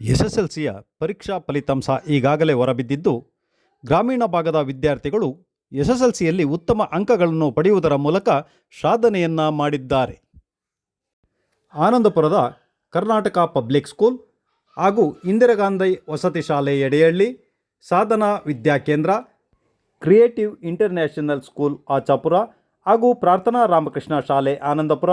ಎಸ್ಎಸ್ಎಲ್ಸಿಯ ಪರೀಕ್ಷಾ ಫಲಿತಾಂಶ ಈಗಾಗಲೇ ಹೊರಬಿದ್ದಿದ್ದು, ಗ್ರಾಮೀಣ ಭಾಗದ ವಿದ್ಯಾರ್ಥಿಗಳು ಎಸ್ಎಸ್ಎಲ್ಸಿಯಲ್ಲಿ ಉತ್ತಮ ಅಂಕಗಳನ್ನು ಪಡೆಯುವುದರ ಮೂಲಕ ಸಾಧನೆಯನ್ನ ಮಾಡಿದ್ದಾರೆ. ಆನಂದಪುರದ ಕರ್ನಾಟಕ ಪಬ್ಲಿಕ್ ಸ್ಕೂಲ್ ಹಾಗೂ ಇಂದಿರಾಗಾಂಧಿ ವಸತಿ ಶಾಲೆ Yedehalli Sadhana Vidyakendra creative international school Achapura ಹಾಗೂ ಪ್ರಾರ್ಥನಾ ರಾಮಕೃಷ್ಣ ಶಾಲೆ ಆನಂದಪುರ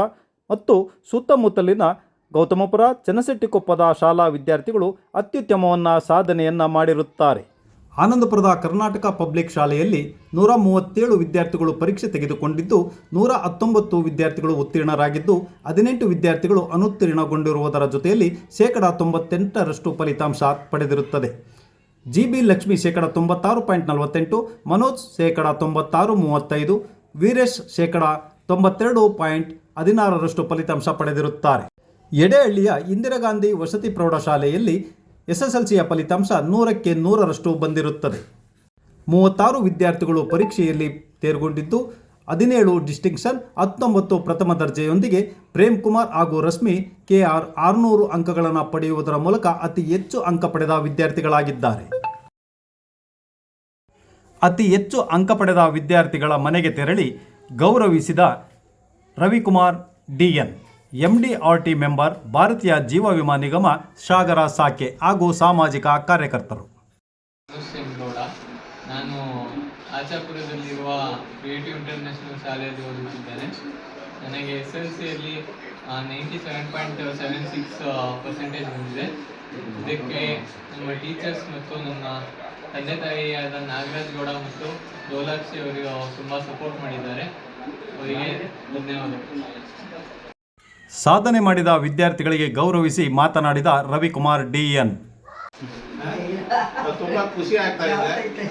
ಮತ್ತು ಸುತ್ತಮುತ್ತಲಿನ ಗೌತಮಪುರ ಚನ್ನಸೆಟ್ಟಿಕೊಪ್ಪದ ಶಾಲಾ ವಿದ್ಯಾರ್ಥಿಗಳು ಅತ್ಯುತ್ತಮವನ್ನು ಸಾಧನೆಯನ್ನು ಮಾಡಿರುತ್ತಾರೆ. ಆನಂದಪುರದ ಕರ್ನಾಟಕ ಪಬ್ಲಿಕ್ ಶಾಲೆಯಲ್ಲಿ ನೂರ ಮೂವತ್ತೇಳು ವಿದ್ಯಾರ್ಥಿಗಳು ಪರೀಕ್ಷೆ ತೆಗೆದುಕೊಂಡಿದ್ದು, ನೂರ ಹತ್ತೊಂಬತ್ತು ವಿದ್ಯಾರ್ಥಿಗಳು ಉತ್ತೀರ್ಣರಾಗಿದ್ದು, ಹದಿನೆಂಟು ವಿದ್ಯಾರ್ಥಿಗಳು ಅನುತ್ತೀರ್ಣಗೊಂಡಿರುವುದರ ಜೊತೆಯಲ್ಲಿ ಶೇಕಡ ತೊಂಬತ್ತೆಂಟರಷ್ಟು ಫಲಿತಾಂಶ ಪಡೆದಿರುತ್ತದೆ. ಜಿ ಬಿ ಲಕ್ಷ್ಮಿ ಶೇಕಡ ತೊಂಬತ್ತಾರು ಪಾಯಿಂಟ್ ನಲವತ್ತೆಂಟು, ಮನೋಜ್ ಶೇಕಡ ತೊಂಬತ್ತಾರು ಮೂವತ್ತೈದು, ವೀರೇಶ್ ಶೇಕಡ ತೊಂಬತ್ತೆರಡು ಪಾಯಿಂಟ್ ಹದಿನಾರರಷ್ಟು ಫಲಿತಾಂಶ ಪಡೆದಿರುತ್ತಾರೆ. ಎಡೆಹಳ್ಳಿಯ ಇಂದಿರಾಗಾಂಧಿ ವಸತಿ ಪ್ರೌಢಶಾಲೆಯಲ್ಲಿ ಎಸ್ಎಸ್ಎಲ್ಸಿಯ ಫಲಿತಾಂಶ ನೂರಕ್ಕೆ ನೂರರಷ್ಟು ಬಂದಿರುತ್ತದೆ. ಮೂವತ್ತಾರು ವಿದ್ಯಾರ್ಥಿಗಳು ಪರೀಕ್ಷೆಯಲ್ಲಿ ತೇರ್ಗೊಂಡಿದ್ದು, ಹದಿನೇಳು ಡಿಸ್ಟಿಂಕ್ಷನ್, ಹತ್ತೊಂಬತ್ತು ಪ್ರಥಮ ದರ್ಜೆಯೊಂದಿಗೆ ಪ್ರೇಮ್ ಕುಮಾರ್ ಹಾಗೂ ರಶ್ಮಿ ಕೆ ಆರ್ ಆರುನೂರು ಅಂಕಗಳನ್ನು ಪಡೆಯುವುದರ ಮೂಲಕ ಅತಿ ಹೆಚ್ಚು ಅಂಕ ಪಡೆದ ವಿದ್ಯಾರ್ಥಿಗಳಾಗಿದ್ದಾರೆ. ಅತಿ ಹೆಚ್ಚು ಅಂಕ ಪಡೆದ ವಿದ್ಯಾರ್ಥಿಗಳ ಮನೆಗೆ ತೆರಳಿ ಗೌರವಿಸಿದ Ravikumar DN MDRT member Bharatiya Jeeva Vima ನಿಗಮ, ಸಾಗರ ಸಾಕೆ ಹಾಗೂ ಸಾಮಾಜಿಕ ಕಾರ್ಯಕರ್ತರು. ನಾನು ಆಚಾಪುರದಲ್ಲಿರುವ ಕ್ರಿಯೇಟಿವ್ ಇಂಟರ್ನ್ಯಾಷನಲ್ ಶಾಲೆಯಲ್ಲಿ ಓದುತ್ತಿದ್ದೇನೆ. ನನಗೆ ಎಸ್ ಎಲ್ ಸಿಯಲ್ಲಿ ninety seven point seven six percentage ಬಂದಿದೆ. ಇದಕ್ಕೆ ನಮ್ಮ ಟೀಚರ್ಸ್ ಮತ್ತು ನನ್ನ ತಂದೆ ತಾಯಿಯಾದ ನಾಗರಾಜ್ ಗೌಡ ಮತ್ತು ಡೋಲಾಕ್ಷಿ ಅವರು ತುಂಬ ಸಪೋರ್ಟ್ ಮಾಡಿದ್ದಾರೆ. ಅವರಿಗೆ ಧನ್ಯವಾದಗಳು. ಸಾಧನೆ ಮಾಡಿದ ವಿದ್ಯಾರ್ಥಿಗಳಿಗೆ ಗೌರವಿಸಿ ಮಾತನಾಡಿದ ರವಿಕುಮಾರ್ ಡಿಎನ್. ತುಂಬಾ ಖುಷಿ ಆಗ್ತಾ ಇದೆ.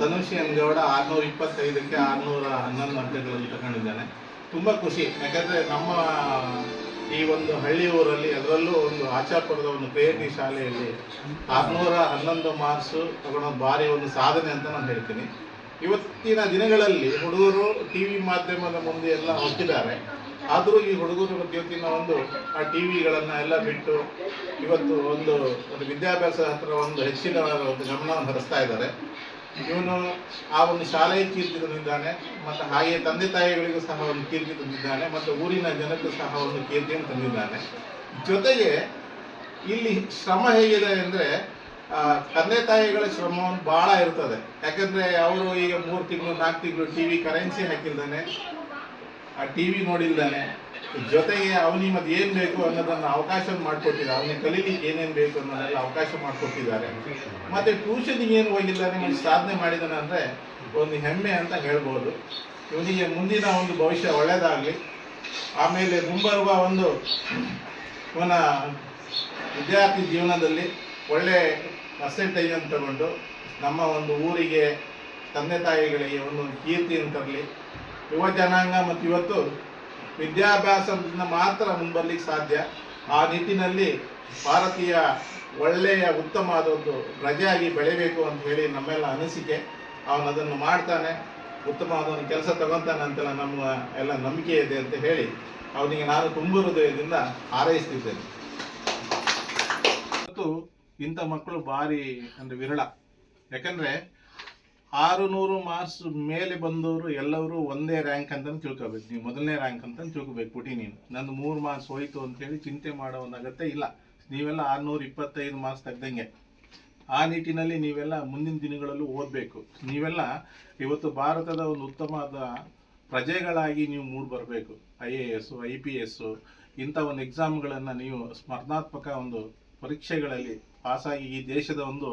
ಧನುಷ್ ಎನ್ ಗೌಡ ಆರ್ನೂರ ಇಪ್ಪತ್ತೈದಕ್ಕೆ ಆರ್ನೂರ ಹನ್ನೊಂದು ಅಂಕಗಳನ್ನು ತಗೊಂಡಿದ್ದಾನೆ. ತುಂಬಾ ಖುಷಿ. ಯಾಕಂದ್ರೆ ನಮ್ಮ ಈ ಒಂದು ಹಳ್ಳಿ ಊರಲ್ಲಿ ಅದರಲ್ಲೂ ಒಂದು ಆಚಾಪುರದ ಒಂದು ಪ್ರೇರಣಿ ಶಾಲೆಯಲ್ಲಿ ಆರ್ನೂರ ಹನ್ನೊಂದು ಮಾರ್ಕ್ಸು ತಗೊಳೋ ಭಾರಿ ಒಂದು ಸಾಧನೆ ಅಂತ ನಾನು ಹೇಳ್ತೀನಿ. ಇವತ್ತಿನ ದಿನಗಳಲ್ಲಿ ಹುಡುಗರು ಟಿ ವಿ ಮಾಧ್ಯಮದ ಮುಂದೆ ಎಲ್ಲ ಹೊಕ್ಕಿದ್ದಾರೆ ಆದರೂ ಈ ಹುಡುಗರು ಇವತ್ತಿನ ಒಂದು ಆ ಟಿ ವಿಗಳನ್ನು ಎಲ್ಲ ಬಿಟ್ಟು ಇವತ್ತು ಒಂದು ಒಂದು ವಿದ್ಯಾಭ್ಯಾಸ ಹತ್ರ ಒಂದು ಹೆಚ್ಚಿನ ಒಂದು ಗಮನವನ್ನು ಹರಿಸ್ತಾ ಇದ್ದಾರೆ. ಇವನು ಆ ಒಂದು ಶಾಲೆಯ ಕೀರ್ತಿ ತಂದಿದ್ದಾನೆ, ಮತ್ತು ಹಾಗೆ ತಂದೆ ತಾಯಿಗಳಿಗೂ ಸಹ ಒಂದು ಕೀರ್ತಿ ತಂದಿದ್ದಾನೆ, ಮತ್ತು ಊರಿನ ಜನಕ್ಕೂ ಸಹ ಒಂದು ಕೀರ್ತಿಯನ್ನು ತಂದಿದ್ದಾನೆ. ಜೊತೆಗೆ ಇಲ್ಲಿ ಶ್ರಮ ಹೇಗಿದೆ ಅಂದರೆ ತಂದೆ ತಾಯಿಗಳ ಶ್ರಮವನ್ನು ಭಾಳ ಇರ್ತದೆ. ಯಾಕಂದ್ರೆ ಅವರು ಈಗ ಮೂರು ತಿಂಗಳು, ನಾಲ್ಕು ತಿಂಗಳು ಟಿ ವಿ ಕರೆನ್ಸಿ ಹಾಕಿಲ್ದಾನೆ, ಆ ಟಿ ವಿ ನೋಡಿಲ್ದಾನೆ, ಜೊತೆಗೆ ಅವನಿಗೆ ಮತ್ತೆ ಏನು ಬೇಕು ಅನ್ನೋದನ್ನು ಅವಕಾಶ ಮಾಡಿಕೊಟ್ಟಿದ್ದಾರೆ. ಅವನಿಗೆ ಕಲೀಲಿಕ್ಕೆ ಏನೇನು ಬೇಕು ಅನ್ನೋದನ್ನ ಅವಕಾಶ ಮಾಡಿಕೊಟ್ಟಿದ್ದಾರೆ. ಮತ್ತೆ ಟ್ಯೂಷನ್ಗೆ ಏನು ಹೋಗಿದ್ದಾನೆ ಮತ್ತು ಸಾಧನೆ ಮಾಡಿದಾನೆ ಅಂದರೆ ಒಂದು ಹೆಮ್ಮೆ ಅಂತ ಹೇಳ್ಬೋದು. ಇವನಿಗೆ ಮುಂದಿನ ಒಂದು ಭವಿಷ್ಯ ಒಳ್ಳೆಯದಾಗಲಿ ಆಮೇಲೆ ಮುಂಬರುವ ಒಂದು ಇವನ ವಿದ್ಯಾರ್ಥಿ ಜೀವನದಲ್ಲಿ ಒಳ್ಳೆ ಪರ್ಸೆಂಟೇಜನ್ನು ತಗೊಂಡು ನಮ್ಮ ಒಂದು ಊರಿಗೆ ತಂದೆ ತಾಯಿಗಳಿಗೆ ಒಂದು ಕೀರ್ತಿಯನ್ನು ತರಲಿ. ಯುವ ಜನಾಂಗ ಮತ್ತು ಇವತ್ತು ವಿದ್ಯಾಭ್ಯಾಸದಿಂದ ಮಾತ್ರ ಮುಂಬರ್ಲಿಕ್ಕೆ ಸಾಧ್ಯ. ಆ ನಿಟ್ಟಿನಲ್ಲಿ ಭಾರತೀಯ ಒಳ್ಳೆಯ ಉತ್ತಮ ಒಂದು ಪ್ರಜೆಯಾಗಿ ಬೆಳಿಬೇಕು ಅಂತ ಹೇಳಿ ನಮ್ಮೆಲ್ಲ ಅನಿಸಿಕೆ. ಅವನು ಅದನ್ನು ಮಾಡ್ತಾನೆ ಉತ್ತಮವಾದ ಒಂದು ಕೆಲಸ ತಗೊಂತಾನೆ ಅಂತ ನಮ್ಮ ಎಲ್ಲ ನಂಬಿಕೆ ಇದೆ ಅಂತ ಹೇಳಿ ಅವನಿಗೆ ನಾನು ತುಂಬ ಹೃದಯದಿಂದ ಹಾರೈಸ್ತಿದ್ದೇನೆ. ಮತ್ತು ಇಂಥ ಮಕ್ಕಳು ಭಾರಿ ಅಂದರೆ ವಿರಳ. ಯಾಕಂದರೆ ಆರು ನೂರು ಮಾರ್ಕ್ಸ್ ಮೇಲೆ ಬಂದವರು ಎಲ್ಲರೂ ಒಂದೇ ರ್ಯಾಂಕ್ ಅಂತ ತಿಳ್ಕೊಬೇಕು. ನೀವು ಮೊದಲನೇ ರ್ಯಾಂಕ್ ಅಂತ ತಿಳ್ಕೊಬೇಕು ಪುಟಿ ನೀನು ನಂದು ಮೂರು ಮಾರ್ಕ್ಸ್ ಹೋಯ್ತು ಅಂತೇಳಿ ಚಿಂತೆ ಮಾಡೋ ಒಂದು ಅಗತ್ಯ ಇಲ್ಲ. ನೀವೆಲ್ಲ ಆರುನೂರು ಇಪ್ಪತ್ತೈದು ಮಾರ್ಕ್ಸ್ ತೆಗ್ದಂಗೆ. ಆ ನಿಟ್ಟಿನಲ್ಲಿ ನೀವೆಲ್ಲ ಮುಂದಿನ ದಿನಗಳಲ್ಲೂ ಓದಬೇಕು. ನೀವೆಲ್ಲ ಇವತ್ತು ಭಾರತದ ಒಂದು ಉತ್ತಮವಾದ ಪ್ರಜೆಗಳಾಗಿ ನೀವು ಮೂಡಿ ಬರಬೇಕು. I A S I P S ಇಂಥ ಒಂದು ಎಕ್ಸಾಮ್ಗಳನ್ನು ನೀವು ಸ್ಪರ್ಧಾತ್ಮಕ ಒಂದು ಪರೀಕ್ಷೆಗಳಲ್ಲಿ ಪಾಸಾಗಿ ಈ ದೇಶದ ಒಂದು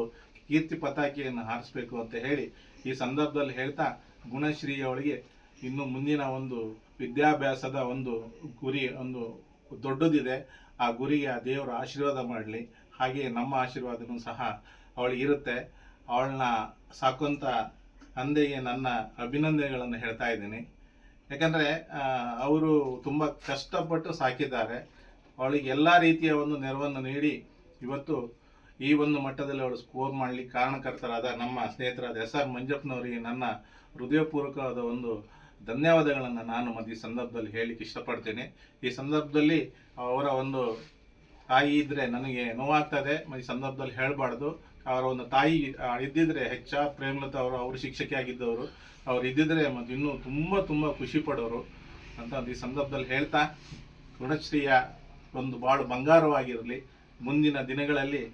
ಕೀರ್ತಿ ಪತಾಕೆಯನ್ನು ಹಾರಿಸ್ಬೇಕು ಅಂತ ಹೇಳಿ ಈ ಸಂದರ್ಭದಲ್ಲಿ ಹೇಳ್ತಾ ಗುಣಶ್ರೀ ಅವಳಿಗೆ ಇನ್ನು ಮುಂದಿನ ಒಂದು ವಿದ್ಯಾಭ್ಯಾಸದ ಒಂದು ಗುರಿ, ಒಂದು ದೊಡ್ಡದಿದೆ. ಆ ಗುರಿಗೆ ಆ ದೇವರ ಆಶೀರ್ವಾದ ಮಾಡಲಿ. ಹಾಗೆ ನಮ್ಮ ಆಶೀರ್ವಾದನೂ ಸಹ ಅವಳಿಗೆ ಇರುತ್ತೆ. ಅವಳನ್ನ ಸಾಕುವಂಥ ತಂದೆಗೆ ನನ್ನ ಅಭಿನಂದನೆಗಳನ್ನು ಹೇಳ್ತಾ ಇದ್ದೀನಿ. ಯಾಕಂದರೆ ಅವರು ತುಂಬ ಕಷ್ಟಪಟ್ಟು ಸಾಕಿದ್ದಾರೆ. ಅವಳಿಗೆ ಎಲ್ಲ ರೀತಿಯ ಒಂದು ನೆರವನ್ನು ನೀಡಿ ಇವತ್ತು ಈ ಒಂದು ಮಟ್ಟದಲ್ಲಿ ಅವರು ಸ್ಕೋರ್ ಮಾಡಲಿಕ್ಕೆ ಕಾರಣಕರ್ತರಾದ ನಮ್ಮ ಸ್ನೇಹಿತರಾದ ಎಸ್ ಆರ್ ಮಂಜಪ್ಪನವರಿಗೆ ನನ್ನ ಹೃದಯಪೂರ್ವಕವಾದ ಒಂದು ಧನ್ಯವಾದಗಳನ್ನು ನಾನು ಮತ್ತು ಈ ಸಂದರ್ಭದಲ್ಲಿ ಹೇಳಲಿಕ್ಕೆ ಇಷ್ಟಪಡ್ತೇನೆ. ಈ ಸಂದರ್ಭದಲ್ಲಿ ಅವರ ಒಂದು ತಾಯಿ ಇದ್ದರೆ ನನಗೆ ನೋವಾಗ್ತದೆ. ಮತ್ತು ಈ ಸಂದರ್ಭದಲ್ಲಿ ಹೇಳಬಾರ್ದು. ಅವರ ಒಂದು ತಾಯಿ ಇದ್ದಿದ್ರೆ ಹೆಚ್ಚ ಪ್ರೇಮಲತಾ ಅವರು ಅವರು ಶಿಕ್ಷಕಿ ಆಗಿದ್ದವರು. ಅವ್ರು ಇದ್ದಿದ್ರೆ ಮತ್ತು ಇನ್ನೂ ತುಂಬ ತುಂಬ ಖುಷಿ ಪಡೋರು ಅಂತ ಈ ಸಂದರ್ಭದಲ್ಲಿ ಹೇಳ್ತಾ ಗುಣಶ್ರೀಯ ಒಂದು ಬಾಳು ಬಂಗಾರವಾಗಿರಲಿ. ಮುಂದಿನ ದಿನಗಳಲ್ಲಿ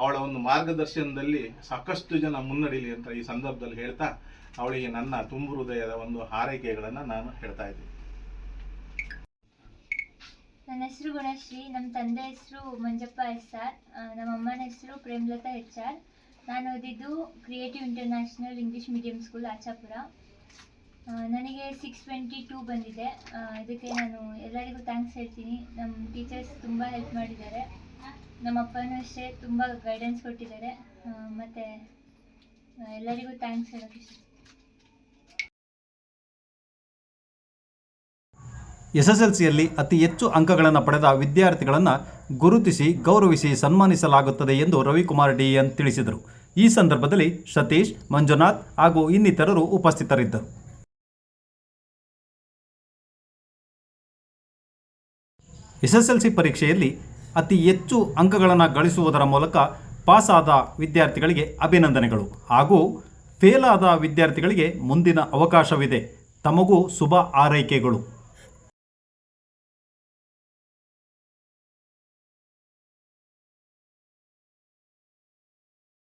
ಅವಳ ಒಂದು ಮಾರ್ಗದರ್ಶನದಲ್ಲಿ ಸಾಕಷ್ಟು ಜನ ಮುನ್ನಡೀಲಿ ಅಂತ ಈ ಸಂದರ್ಭದಲ್ಲಿ ಹೇಳ್ತಾ ಅವಳಿಗೆ ನನ್ನ ತುಂಬು ಹೃದಯದ ಒಂದು ಹಾರೈಕೆಗಳನ್ನು ನಾನು ಹೇಳ್ತಾ ಇದ್ದೀನಿ. ನನ್ನ ಹೆಸರು ಗುಣಶ್ರೀ, ನಮ್ಮ ತಂದೆ ಹೆಸರು ಮಂಜಪ್ಪ ಎಸ್ ಆರ್ ನಮ್ಮ ಅಮ್ಮನ ಹೆಸರು ಪ್ರೇಮ್ಲತಾ ಎಚ್ ಆರ್ ನಾನು ಓದಿದ್ದು creative international English medium school Achapura. ನನಗೆ ಸಿಕ್ಸ್ ಟ್ವೆಂಟಿ ಟೂ ಬಂದಿದೆ. ಇದಕ್ಕೆ ನಾನು ಎಲ್ಲರಿಗೂ ಥ್ಯಾಂಕ್ಸ್ ಹೇಳ್ತೀನಿ. ನಮ್ಮ ಟೀಚರ್ಸ್ ತುಂಬ ಹೆಲ್ಪ್ ಮಾಡಿದ್ದಾರೆ. ನಮ್ಮ ಅಪ್ಪನೂ ಅಷ್ಟೇ ತುಂಬ ಗೈಡೆನ್ಸ್ ಕೊಟ್ಟಿದ್ದಾರೆ. ಮತ್ತು ಎಲ್ಲರಿಗೂ ಥ್ಯಾಂಕ್ಸ್ ಇಷ್ಟ. ಎಸ್ ಎಸ್ ಎಲ್ ಸಿಯಲ್ಲಿ ಅತಿ ಹೆಚ್ಚು ಅಂಕಗಳನ್ನು ಪಡೆದ ವಿದ್ಯಾರ್ಥಿಗಳನ್ನು ಗುರುತಿಸಿ ಗೌರವಿಸಿ ಸನ್ಮಾನಿಸಲಾಗುತ್ತದೆ ಎಂದು ರವಿಕುಮಾರ್ ಡಿ ಎನ್ ತಿಳಿಸಿದರು. ಈ ಸಂದರ್ಭದಲ್ಲಿ ಸತೀಶ್, ಮಂಜುನಾಥ್ ಹಾಗೂ ಇನ್ನಿತರರು ಉಪಸ್ಥಿತರಿದ್ದರು. ಎಸ್ ಎಸ್ ಎಲ್ ಸಿ ಪರೀಕ್ಷೆಯಲ್ಲಿ ಅತಿ ಹೆಚ್ಚು ಅಂಕಗಳನ್ನು ಗಳಿಸುವುದರ ಮೂಲಕ ಪಾಸಾದ ವಿದ್ಯಾರ್ಥಿಗಳಿಗೆ ಅಭಿನಂದನೆಗಳು. ಹಾಗೂ ಫೇಲ್ ವಿದ್ಯಾರ್ಥಿಗಳಿಗೆ ಮುಂದಿನ ಅವಕಾಶವಿದೆ. ತಮಗೂ ಶುಭ ಆರೈಕೆಗಳು